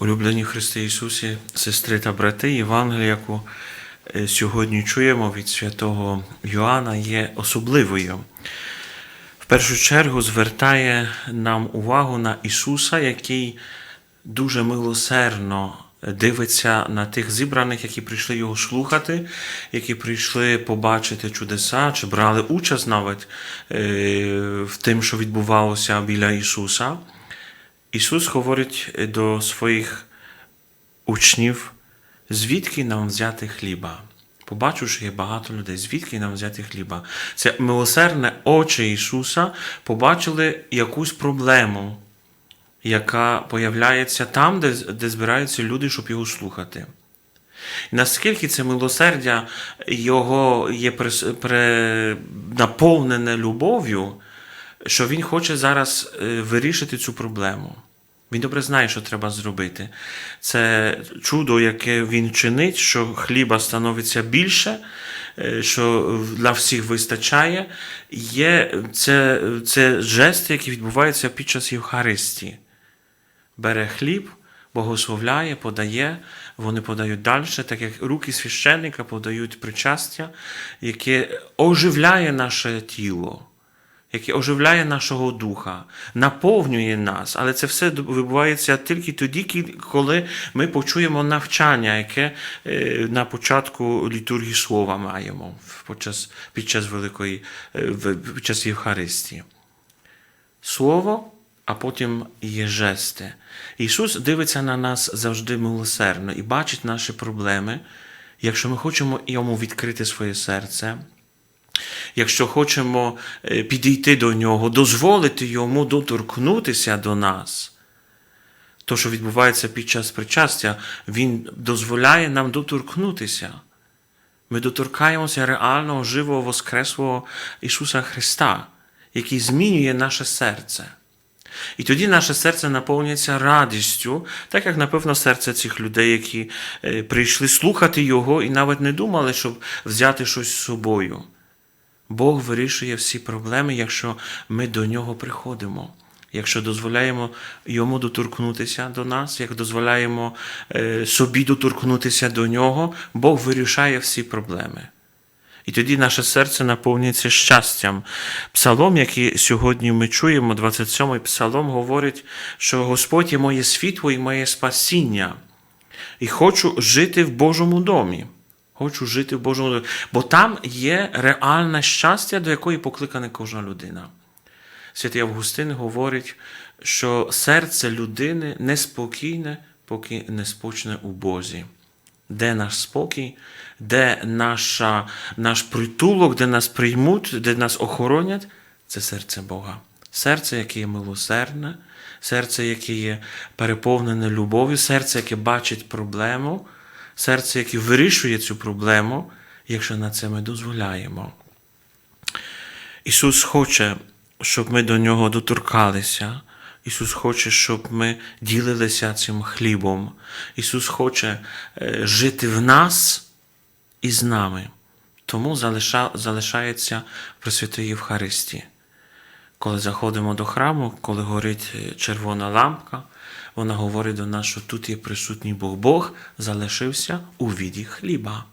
Улюблені Христи Ісусі, сестри та брати, Євангелія, яку е, сьогодні чуємо від святого Йоанна, є особливою. В першу чергу звертає нам увагу на Ісуса, який дуже милосердно дивиться на тих зібраних, які прийшли його слухати, які прийшли побачити чудеса, чи брали участь навіть е, в тим, що відбувалося біля Ісуса. Ісус говорить до своїх учнів, звідки нам взяти хліба. Побачу, що є багато людей, звідки нам взяти хліба. Це милосердне очі Ісуса побачили якусь проблему, яка появляється там, де, де збираються люди, щоб його слухати. І наскільки це милосердя його є прис- пре- наповнене любов'ю, що він хоче зараз е, вирішити цю проблему. Він добре знає, що треба зробити. Це чудо, яке він чинить, що хліба становиться більше, е, що для всіх вистачає. Є це, це жест, який відбувається під час Євхаристії. Бере хліб, благословляє, подає, вони подають далі, так як руки священника подають причастя, яке оживляє наше тіло яке оживляє нашого духа, наповнює нас, але це все відбувається тільки тоді, коли ми почуємо навчання, яке е, на початку літургії слова маємо під час, під час Великої е, під час Євхаристії. Слово, а потім є жести. Ісус дивиться на нас завжди милосердно і бачить наші проблеми. Якщо ми хочемо йому відкрити своє серце, якщо хочемо е, підійти до нього, дозволити йому доторкнутися до нас, то, що відбувається під час причастя, Він дозволяє нам доторкнутися. Ми доторкаємося реального, живого, воскреслого Ісуса Христа, який змінює наше серце. І тоді наше серце наповнюється радістю, так як, напевно, серце цих людей, які е, прийшли слухати Його і навіть не думали, щоб взяти щось з собою. Бог вирішує всі проблеми, якщо ми до нього приходимо. Якщо дозволяємо йому доторкнутися до нас, як дозволяємо е, собі доторкнутися до нього, Бог вирішає всі проблеми. І тоді наше серце наповнюється щастям. Псалом, який сьогодні ми чуємо, 27-й псалом, говорить, що Господь є моє світло і моє спасіння. І хочу жити в Божому домі. Хочу жити в Божому. Бо там є реальне щастя, до якої покликана кожна людина. Святий Августин говорить, що серце людини неспокійне, поки не спочне у Бозі. Де наш спокій, де наша, наш притулок, де нас приймуть, де нас охоронять, це серце Бога. Серце, яке є милосердне, серце, яке є переповнене любов'ю, серце, яке бачить проблему, серце, яке вирішує цю проблему, якщо на це ми дозволяємо. Ісус хоче, щоб ми до нього доторкалися. Ісус хоче, щоб ми ділилися цим хлібом. Ісус хоче е, жити в нас і з нами. Тому залиша, залишається при святій Євхаристії. Коли заходимо до храму, коли горить е, червона лампка, вона говорить до нас, що тут є присутній Бог. Бог залишився у віді хліба.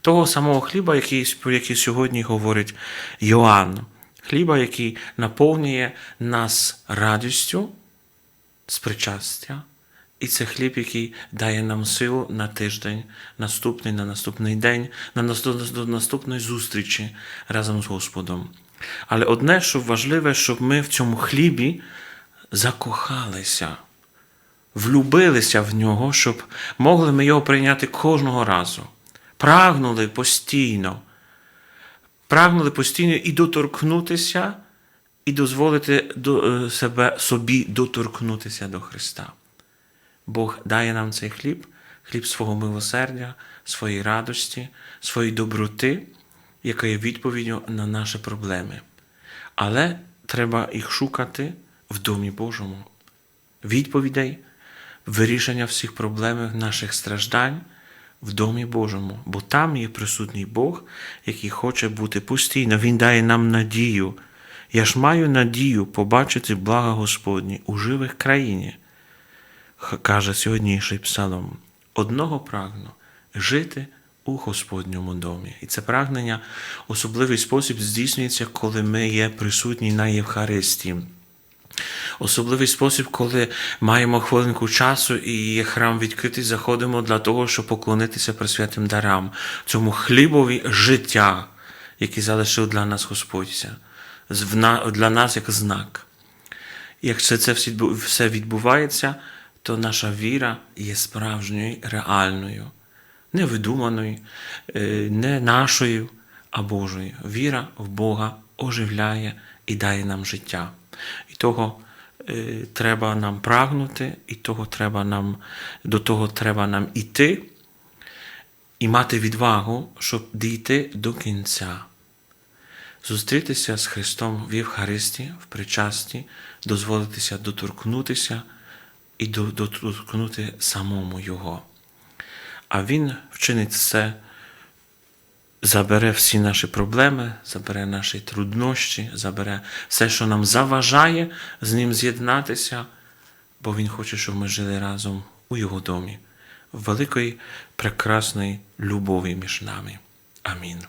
Того самого хліба, який, про який сьогодні говорить Йоанн. Хліба, який наповнює нас радістю з причастя. І це хліб, який дає нам силу на тиждень, наступний, на наступний день, на наступної зустрічі разом з Господом. Але одне, що важливе, щоб ми в цьому хлібі закохалися, влюбилися в нього, щоб могли ми його прийняти кожного разу. Прагнули постійно, прагнули постійно і доторкнутися, і дозволити до, е, себе собі доторкнутися до Христа. Бог дає нам цей хліб, хліб свого милосердя, своєї радості, своєї доброти, яка є відповіддю на наші проблеми. Але треба їх шукати в Домі Божому. Відповідей, вирішення всіх проблем наших страждань в Домі Божому, бо там є присутній Бог, який хоче бути постійно. Він дає нам надію. Я ж маю надію побачити блага Господні у живих країні. каже сьогоднішній псалом. Одного прагну жити у Господньому домі. І це прагнення особливий спосіб здійснюється, коли ми є присутні на Євхаристії. Особливий спосіб, коли маємо хвилинку часу і є храм відкритий, заходимо для того, щоб поклонитися пресвятим дарам, цьому хлібові життя, який залишив для нас Господь, для нас як знак. Якщо це все відбувається, то наша віра є справжньою, реальною, не видуманою, е, не нашою, а Божою. Віра в Бога оживляє і дає нам життя. І того треба нам прагнути, і того треба нам, до того треба нам іти і мати відвагу, щоб дійти до кінця зустрітися з Христом в Євхаристі, в причасті, дозволитися доторкнутися і до- доторкнути самому Його. А Він вчинить все, забере всі наші проблеми, забере наші труднощі, забере все, що нам заважає з Ним з'єднатися, бо Він хоче, щоб ми жили разом у Його домі, в великої прекрасної любові між нами. Амінь.